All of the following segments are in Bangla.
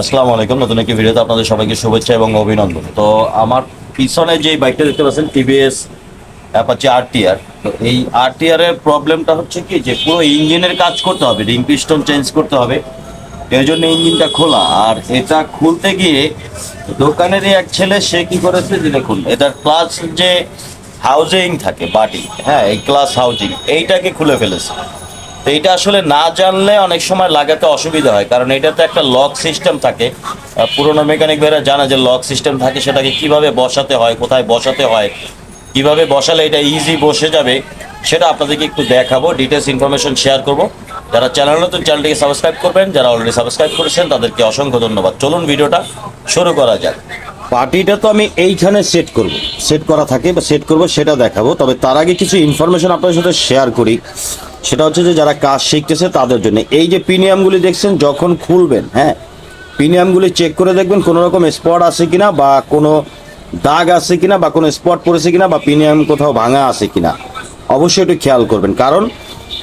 আসসালামু আলাইকুম। নতুন একটি ভিডিওতে আপনাদের সবাইকে শুভেচ্ছা এবং অভিনন্দন। তো আমার পিছনে যে বাইকটা দেখতে পাচ্ছেন, টিভিএস অ্যাপাচি আরটিআর। তো এই আরটিআর এর প্রবলেমটা হচ্ছে কি যে পুরো ইঞ্জিনের কাজ করতে হবে রিং পিস্টন চেঞ্জ করতে হবে। এর জন্য ইঞ্জিনটা খোলা। আর এটা খুলতে গিয়ে দোকানেরই এক ছেলে, সে কি করেছে যে দেখুন, এটার ক্লাস যে হাউজিং থাকে, বাটি হ্যাঁ এই ক্লাস হাউজিং এইটাকে খুলে ফেলেছে। তো আসলে না জানলে অনেক সময় লাগাতে অসুবিধা হয়, কারণ এটাতে একটা লক সিস্টেম থাকে। পুরোনো মেকানিক ভাইরা জানা যে লক সিস্টেম থাকে, সেটাকে কীভাবে বসাতে হয়, কোথায় বসাতে হয়, কীভাবে বসালে এটা ইজি বসে যাবে, সেটা আপনাদেরকে একটু দেখাবো ডিটেলস ইনফরমেশন শেয়ার করব। যারা চ্যানেল নতুন চ্যানেলটিকে সাবস্ক্রাইব করবেন, যারা অলরেডি সাবস্ক্রাইব করেছেন, তাদেরকে অসংখ্য ধন্যবাদ। চলুন ভিডিওটা শুরু করা যাক। পার্টিটা তো আমি এইখানে সেট করব। সেট করা থাকে বা সেট করব, সেটা দেখাবো, তবে তার আগে কিছু ইনফরমেশন আপনাদের সাথে শেয়ার করি। সেটা হচ্ছে যে যারা কাজ শিখতেছে তাদের জন্য। এই যে প্রিমিয়ামগুলি দেখছেন, যখন খুলবেন হ্যাঁ প্রিমিয়ামগুলি চেক করে দেখবেন কোনো রকম স্পট আছে কিনা বা কোনো দাগ আছে কিনা বা কোনো স্পট পড়েছে কিনা বা প্রিমিয়াম কোথাও ভাঙা আছে কিনা। অবশ্যই একটু খেয়াল করবেন। কারণ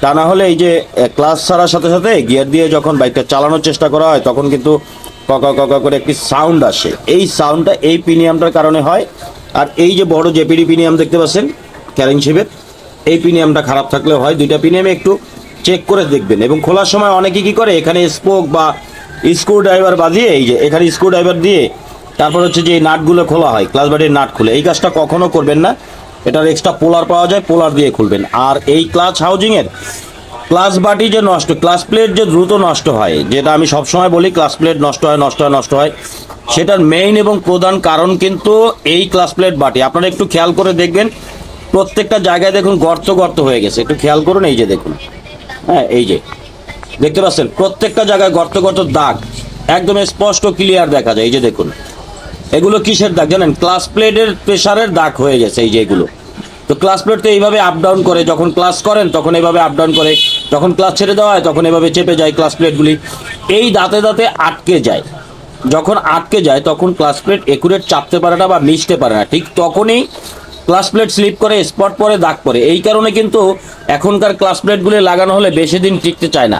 তা না হলে এই যে ক্লাস ছাড়ার সাথে সাথে গিয়ার দিয়ে যখন বাইকটা চালানোর চেষ্টা করা হয়, তখন কিন্তু ককা ককা করে একটি সাউন্ড আসে। এই সাউন্ডটা এই প্রিমিয়ামটার কারণে হয়। আর এই যে বড় জেপিডি প্রিমিয়াম দেখতে পাচ্ছেন ক্যারিং শিপের এই প্রিমিয়ামটা খারাপ থাকলে হয়। দুইটা প্রিমিয়ামে একটু চেক করে দেখবেন। এবং খোলার সময় অনেকে কি করে, এখানে স্পোক বা স্ক্রু ড্রাইভার বাঁধিয়ে এই যে এখানে স্ক্রু ড্রাইভার দিয়ে তারপর হচ্ছে যে নাটগুলো খোলা হয় ক্লাস বাটির নাট খুলে। এই কাজটা কখনো করবেন না। এটার এক্সট্রা পোলার পাওয়া যায়, পোলার দিয়ে খুলবেন। আর এই ক্লাচ হাউজিংয়ের ক্লাস বাটি যে নষ্ট ক্লাস প্লেট যে দ্রুত নষ্ট হয়, যেটা আমি সবসময় বলি ক্লাস প্লেট নষ্ট হয় নষ্ট হয় নষ্ট হয়, সেটার মেইন এবং প্রধান কারণ কিন্তু এই ক্লাস প্লেট বাটি। আপনারা একটু খেয়াল করে দেখবেন প্রত্যেকটা জায়গায় দেখুন গর্ত গর্ত হয়ে গেছে। একটু খেয়াল করুন, এই যে দেখুন। হ্যাঁ এই যে। দেখতে পাচ্ছেন, প্রত্যেকটা জায়গায় গর্ত গর্ত দাগ। একদম স্পষ্ট ক্লিয়ার দেখা যায়। এই যে দেখুন। এগুলো কিসের দাগ জানেন? ক্লাস প্লেটের প্রেসারের দাগ হয়ে গেছে, এই যে এগুলো। তো ক্লাস প্লেট তো এইভাবে আপ ডাউন করে, যখন ক্লাস করেন, তখন এইভাবে আপ ডাউন করে, যখন ক্লাস ছেড়ে দেওয়া হয়, তখন এভাবে চেপে যায় ক্লাস প্লেটগুলি। এই দাঁতে দাঁতে আটকে যায়। যখন আটকে যায়, তখন ক্লাস প্লেট একুরেট চাপতে পারে না বা মিশতে পারে না। ঠিক তখনই ক্লাস প্লেট স্লিপ করে, স্পট পরে, দাগ পরে। এই কারণে কিন্তু এখনকার ক্লাস প্লেটগুলি লাগানো হলে বেশি দিন টিকতে চায় না।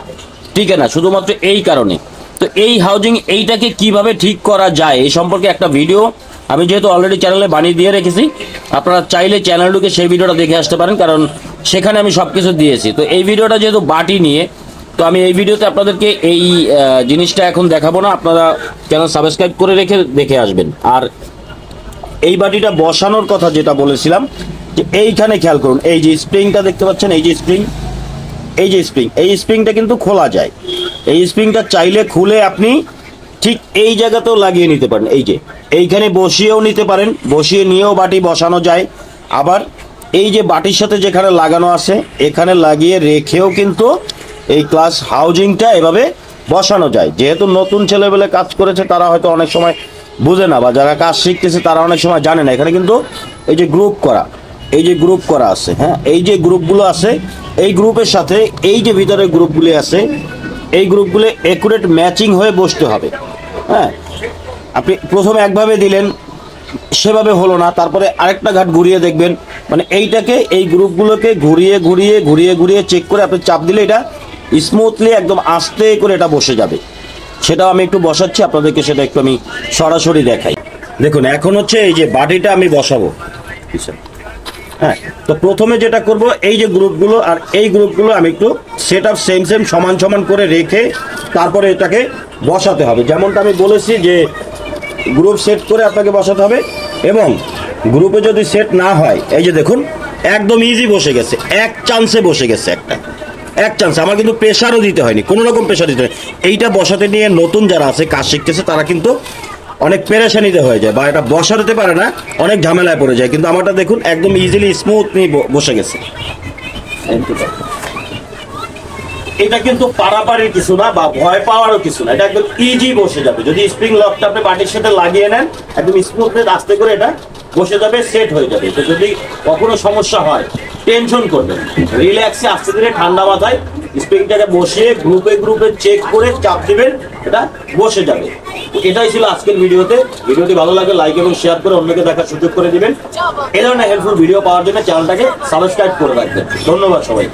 টিকে না, শুধুমাত্র এই কারণে। তো এই হাউজিং এইটাকে কীভাবে ঠিক করা যায়, এই সম্পর্কে একটা ভিডিও আমি যেহেতু অলরেডি চ্যানেলে বানিয়ে দিয়ে রেখেছি, আপনারা চাইলে চ্যানেলটিকে সেই ভিডিওটা দেখে আসতে পারেন, কারণ সেখানে আমি সব কিছু দিয়েছি। তো এই ভিডিওটা যেহেতু বাটি নিয়ে, তো আমি এই ভিডিওতে আপনাদেরকে এই জিনিসটা এখন দেখাবো না, আপনারা চ্যানেল সাবস্ক্রাইব করে রেখে, দেখে আসবেন। আর এই বাটিটা বসানোর কথা যেটা বলেছিলাম, যে এইখানে খেয়াল করুন, এই যে স্প্রিংটা দেখতে পাচ্ছেন, এই যে স্প্রিং, এই যে স্প্রিং, এই স্প্রিংটা কিন্তু খোলা যায়। এই স্প্রিংটা চাইলে খুলে আপনি ঠিক এই জায়গাতেও লাগিয়ে নিতে পারেন, এই যে। এইখানে বসিয়েও নিতে পারেন, বসিয়ে নিয়েও বাটি বসানো যায়। আবার এই যে বাটির সাথে যেখানে লাগানো আছে, এখানে লাগিয়ে রেখেও কিন্তু এই ক্লাস হাউজিংটা এভাবে বসানো যায়। যেহেতু নতুন ছেলেবেলে কাজ করেছে, তারা হয়তো অনেক সময় বুঝে না, বা যারা কাজ শিখতেছে তারা অনেক সময় জানে না। এখানে কিন্তু এই যে গ্রুপ করা, এই যে গ্রুপ করা আছে হ্যাঁ? এই যে গ্রুপগুলো আছে, এই গ্রুপের সাথে এই যে ভিতরে গ্রুপগুলি আছে, এই গ্রুপগুলো একুরেট ম্যাচিং হয়ে বসতে হবে হ্যাঁ? আপনি প্রথমে একভাবে দিলেন, সেভাবে হলো না, তারপরে আরেকটা ঘাট ঘুরিয়ে দেখবেন। মানে এইটাকে, এই গ্রুপগুলোকে ঘুরিয়ে ঘুরিয়ে ঘুরিয়ে ঘুরিয়ে চেক করে আপনি চাপ দিলে এটা স্মুথলি একদম আস্তে করে এটা বসে যাবে। সেটাও আমি একটু বসাচ্ছি, আপনাদেরকে সেটা একটু আমি সরাসরি দেখাই। দেখুন, এখন হচ্ছে এই যে বাটিটা আমি বসাবো। হ্যাঁ তো প্রথমে যেটা করব, এই যে গ্রুপগুলো আর এই গ্রুপগুলো আমি একটু সেট আপ সেম সেম সমান সমান করে রেখে তারপরে এটাকে বসাতে হবে। যেমনটা আমি বলেছি যে গ্রুপ সেট করে আপনাকে বসাতে হবে এবং গ্রুপে যদি সেট না হয়, এই যে দেখুন, একদম ইজি বসে গেছে। এক চান্সে বসে গেছে একটা। এক চান্স আমার কিন্তু প্রেশারও দিতে হয়নি, কোনো রকম প্রেশার দিতে হয়নি। এইটা বসাতে নিয়ে নতুন যারা আছে, কাজ শিখতেছে, তারা কিন্তু অনেক পেরেশানিতে হয়ে যায়, বা এটা বসাতে পারে না, অনেক ঝামেলায় পড়ে যায়। কিন্তু আমারটা দেখুন, একদম ইজিলি স্মুথলি বসে গেছে। এটা কিন্তু পারাপারির কিছু না, বা ভয় পাওয়ারও কিছু না, এটা একদম ইজি বসে যাবে। যদি স্প্রিং লকটা আপনি বাটির সাথে লাগিয়ে নেন, একদম স্মুথলি আস্তে করে এটা বসে যাবে সেট হয়ে যাবে। যদি কখনো সমস্যা হয় টেনশন করবেন রিল্যাক্সে আস্তে ধীরে ঠান্ডা মাথায় স্প্রিংটাকে বসিয়ে গ্রুপে গ্রুপে চেক করে চাপ দেবেন, এটা বসে যাবে। এটাই ছিল আজকের ভিডিওতে। ভিডিওটি ভালো লাগে লাইক এবং শেয়ার করে অন্যকে দেখার সুযোগ করে দেবেন। এই ধরনের হেল্পফুল ভিডিও পাওয়ার জন্য চ্যানেলটাকে সাবস্ক্রাইব করে রাখবেন। ধন্যবাদ সবাই